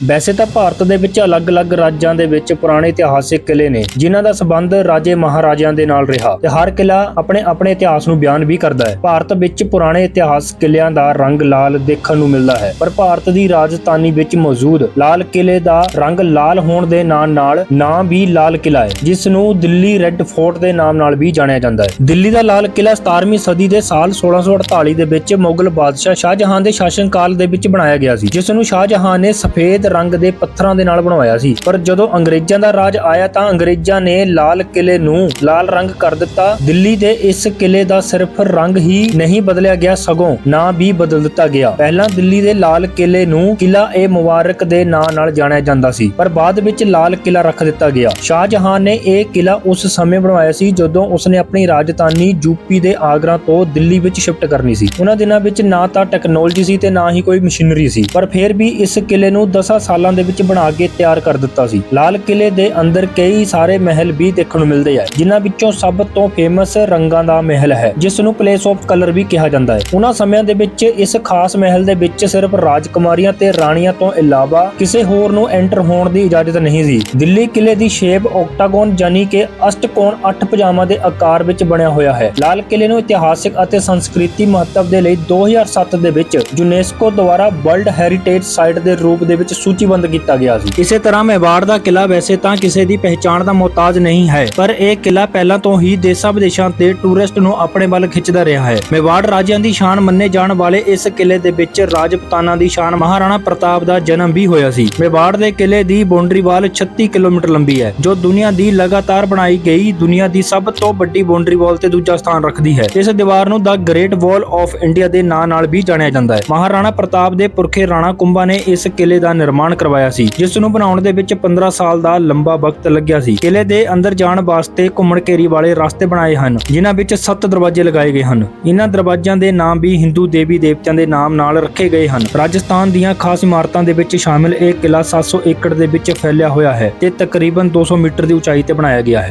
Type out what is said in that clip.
ਵੈਸੇ ਤਾਂ ਭਾਰਤ ਦੇ ਵਿੱਚ ਅਲੱਗ-ਅਲੱਗ ਰਾਜਾਂ ਦੇ ਵਿੱਚ ਪੁਰਾਣੇ ਇਤਿਹਾਸਿਕ ਕਿਲੇ ਨੇ, ਜਿਨ੍ਹਾਂ ਦਾ ਸੰਬੰਧ ਰਾਜੇ ਮਹਾਰਾਜਿਆਂ ਦੇ ਨਾਲ ਰਿਹਾ ਤੇ ਹਰ ਕਿਲਾ ਆਪਣੇ ਆਪਣੇ ਇਤਿਹਾਸ ਨੂੰ ਬਿਆਨ ਵੀ ਕਰਦਾ ਹੈ। ਭਾਰਤ ਵਿੱਚ ਪੁਰਾਣੇ ਇਤਿਹਾਸ ਕਿਲਿਆਂ ਦਾ ਰੰਗ ਲਾਲ ਦੇਖਣ ਨੂੰ ਮਿਲਦਾ ਹੈ, ਪਰ ਭਾਰਤ ਦੀ ਰਾਜਧਾਨੀ ਵਿੱਚ ਮੌਜੂਦ ਲਾਲ ਕਿਲੇ ਦਾ ਰੰਗ ਲਾਲ ਹੋਣ ਦੇ ਨਾਲ ਨਾਲ ਨਾਂ ਵੀ ਲਾਲ ਕਿਲਾ ਹੈ, ਜਿਸ ਨੂੰ ਦਿੱਲੀ ਰੈੱਡ ਫੋਰਟ ਦੇ ਨਾਮ ਨਾਲ ਵੀ ਜਾਣਿਆ ਜਾਂਦਾ ਹੈ। ਦਿੱਲੀ ਦਾ ਲਾਲ ਕਿਲਾ 17ਵੀਂ ਸਦੀ ਦੇ ਸਾਲ 1648 ਦੇ ਵਿੱਚ ਮੁਗਲ ਬਾਦਸ਼ਾਹ ਸ਼ਾਹਜਹਾਂ ਦੇ ਸ਼ਾਸਨ ਕਾਲ ਦੇ ਵਿੱਚ ਬਣਾਇਆ ਗਿਆ ਸੀ, ਜਿਸ ਨੂੰ ਸ਼ਾਹਜਹਾਨ ਨੇ ਸਫੇਦ ਰੰਗ ਦੇ ਪੱਥਰਾਂ ਦੇ ਨਾਲ ਬਣਵਾਇਆ ਸੀ। ਪਰ ਜਦੋਂ ਅੰਗਰੇਜ਼ਾਂ ਦਾ ਰਾਜ ਆਇਆ ਤਾਂ ਅੰਗਰੇਜ਼ਾਂ ਨੇ ਲਾਲ ਕਿਲੇ ਨੂੰ ਲਾਲ ਰੰਗ ਕਰ ਦਿੱਤਾ। ਦਿੱਲੀ ਦੇ ਇਸ ਕਿਲੇ ਦਾ ਸਿਰਫ ਰੰਗ ਹੀ ਨਹੀਂ ਬਦਲਿਆ ਗਿਆ ਸਗੋਂ ਨਾਂ ਵੀ ਬਦਲ ਦਿੱਤਾ ਗਿਆ। ਪਹਿਲਾਂ ਦਿੱਲੀ ਦੇ ਲਾਲ ਕਿਲੇ ਨੂੰ ਕਿਲਾ ਏ ਮੁਬਾਰਕ ਦੇ ਨਾਂ ਨਾਲ ਜਾਣਿਆ ਜਾਂਦਾ ਸੀ, ਪਰ ਬਾਅਦ ਵਿੱਚ ਲਾਲ ਕਿਲਾ ਰੱਖ ਦਿੱਤਾ ਗਿਆ। ਸ਼ਾਹਜਹਾਨ ਨੇ ਇਹ ਕਿਲਾ ਉਸ ਸਮੇਂ ਬਣਵਾਇਆ ਸੀ ਜਦੋਂ ਉਸਨੇ ਆਪਣੀ ਰਾਜਧਾਨੀ ਯੂਪੀ ਦੇ ਆਗਰਾ ਤੋਂ ਦਿੱਲੀ ਵਿੱਚ ਸ਼ਿਫਟ ਕਰਨੀ ਸੀ। ਉਹਨਾਂ ਦਿਨਾਂ ਵਿੱਚ ਨਾ ਤਾਂ ਟੈਕਨੋਲੋਜੀ ਸੀ ਤੇ ਨਾ ਹੀ ਕੋਈ ਮਸ਼ੀਨਰੀ ਸੀ। ਪਰ ਫਿਰ ਵੀ ਇਸ ਕਿਲੇ ਨੂੰ 10 ਸਾਲਾਂ ਦੇ ਵਿੱਚ ਬਣਾ ਕੇ ਤਿਆਰ ਕਰ ਦਿੱਤਾ ਸੀ। ਲਾਲ ਕਿਲੇ ਦੇ ਅੰਦਰ ਕਈ ਸਾਰੇ ਮਹਿਲ ਵੀ ਦੇਖਣ ਨੂੰ ਮਿਲਦੇ ਆ, ਜਿਨ੍ਹਾਂ ਵਿੱਚੋਂ ਸਭ ਤੋਂ ਫੇਮਸ ਰੰਗਾਂ ਦਾ ਮਹਿਲ ਹੈ ਜਿਸ ਨੂੰ ਪਲੇਸ ਆਫ ਕਲਰ ਵੀ ਕਿਹਾ ਜਾਂਦਾ ਹੈ। ਉਹਨਾਂ ਸਮਿਆਂ ਦੇ ਵਿੱਚ ਇਸ ਖਾਸ ਮਹਿਲ ਦੇ ਵਿੱਚ ਸਿਰਫ ਰਾਜਕੁਮਾਰੀਆਂ ਤੇ ਰਾਣੀਆਂ ਤੋਂ ਇਲਾਵਾ ਕਿਸੇ ਹੋਰ ਨੂੰ ਐਂਟਰ ਹੋਣ ਦੀ ਇਜਾਜ਼ਤ ਨਹੀਂ ਸੀ। ਦਿੱਲੀ ਕਿਲੇ ਦੀ ਸ਼ੇਪ ਔਕਟਾਗਨ ਯਾਨੀ ਕਿ ਅਸ਼ਟਕੋਣ 8 ਪਜਾਮਾ ਦੇ ਆਕਾਰ ਵਿੱਚ ਬਣਿਆ ਹੋਇਆ ਹੈ। ਲਾਲ ਕਿਲੇ ਨੂੰ ਇਤਿਹਾਸਿਕ ਅਤੇ ਸੰਸਕ੍ਰਿਤੀ ਮਹੱਤਵ ਦੇ ਲਈ 2007 ਦੇ ਵਿੱਚ ਯੂਨੈਸਕੋ ਦੁਆਰਾ ਵਰਲਡ ਹੈਰੀਟੇਜ ਸਾਈਟ ਦੇ ਰੂਪ ਦੇ ਵਿੱਚ ਸੂਚੀਬੱਧ ਕੀਤਾ ਗਿਆ ਸੀ। ਇਸੇ ਤਰ੍ਹਾਂ ਮੇਵਾੜ ਦਾ ਕਿਲਾ ਵੈਸੇ ਤਾਂ ਕਿਸੇ ਦੀ ਪਹਿਚਾਣ ਦਾ ਮੁਹਤਾਜ ਨਹੀਂ ਹੈ, ਪਰ ਇਹ ਕਿਲਾ ਪਹਿਲਾਂ ਤੋਂ ਹੀ ਦੇਸ਼ਾਂ ਵਿਦੇਸ਼ਾਂ ਦੇ ਟੂਰਿਸਟ ਨੂੰ ਆਪਣੇ ਵੱਲ ਖਿੱਚਦਾ ਰਿਹਾ ਹੈ। ਮੇਵਾੜ ਰਾਜਿਆਂ ਦੀ ਸ਼ਾਨ ਮੰਨੇ ਜਾਣ ਵਾਲੇ ਇਸ ਕਿਲੇ ਦੇ ਵਿੱਚ ਰਾਜਪੂਤਾਨਾ ਦੀ ਸ਼ਾਨ, ਮਹਾਰਾਣਾ ਪ੍ਰਤਾਪ ਦਾ ਜਨਮ ਵੀ ਹੋਇਆ ਸੀ। ਮੇਵਾੜ ਦੇ ਕਿਲੇ ਦੀ ਬਾਉਂਡਰੀ ਵਾਲ 36 ਕਿਲੋਮੀਟਰ ਲੰਬੀ ਹੈ, ਜੋ ਦੁਨੀਆ ਦੀ ਲਗਾਤਾਰ ਬਣਾਈ ਗਈ ਦੁਨੀਆ ਦੀ ਸਭ ਤੋਂ ਵੱਡੀ ਬਾਉਂਡਰੀ ਵਾਲ ਤੇ ਦੂਜਾ ਸਥਾਨ ਰੱਖਦੀ ਹੈ। ਇਸ ਦੀਵਾਰ ਨੂੰ ਦਾ ਗ੍ਰੇਟ ਵਾਲ ਆਫ ਇੰਡੀਆ ਦੇ ਨਾਂ ਨਾਲ ਵੀ ਜਾਣਿਆ ਜਾਂਦਾ ਹੈ। ਮਹਾਰਾਣਾ ਪ੍ਰਤਾਪ ਦੇ ਪੁਰਖੇ ਰਾਣਾ ਕੁੰਭਾ ਨੇ ਇਸ ਕਿਲੇ ਦਾ ਨਿਰਮਾਣ ਨਿਰਮਾਣ ਕਰਵਾਇਆ ਸੀ, ਜਿਸ ਨੂੰ ਬਣਾਉਣ ਦੇ ਵਿੱਚ 15 ਸਾਲ ਦਾ ਲੰਬਾ ਵਕਤ ਲੱਗਿਆ ਸੀ। ਕਿਲੇ ਦੇ ਅੰਦਰ ਜਾਣ ਵਾਸਤੇ ਘੁੰਮਣ ਘੇਰੀ ਵਾਲੇ ਰਸਤੇ ਬਣਾਏ ਹਨ, ਜਿਨ੍ਹਾਂ ਵਿੱਚ 7 ਦਰਵਾਜ਼ੇ ਲਗਾਏ ਗਏ ਹਨ। ਇਹਨਾਂ ਦਰਵਾਜ਼ਿਆਂ ਦੇ ਨਾਮ ਵੀ ਹਿੰਦੂ ਦੇਵੀ ਦੇਵਤਿਆਂ ਦੇ ਨਾਮ ਨਾਲ ਰੱਖੇ ਗਏ ਹਨ। ਰਾਜਸਥਾਨ ਦੀਆਂ ਖਾਸ ਇਮਾਰਤਾਂ ਦੇ ਵਿੱਚ ਸ਼ਾਮਿਲ ਇਹ ਕਿਲਾ 700 ਏਕੜ ਦੇ ਵਿੱਚ ਫੈਲਿਆ ਹੋਇਆ ਹੈ ਤੇ ਤਕਰੀਬਨ 200 ਮੀਟਰ ਦੀ ਉਚਾਈ ਤੇ ਬਣਾਇਆ ਗਿਆ ਹੈ।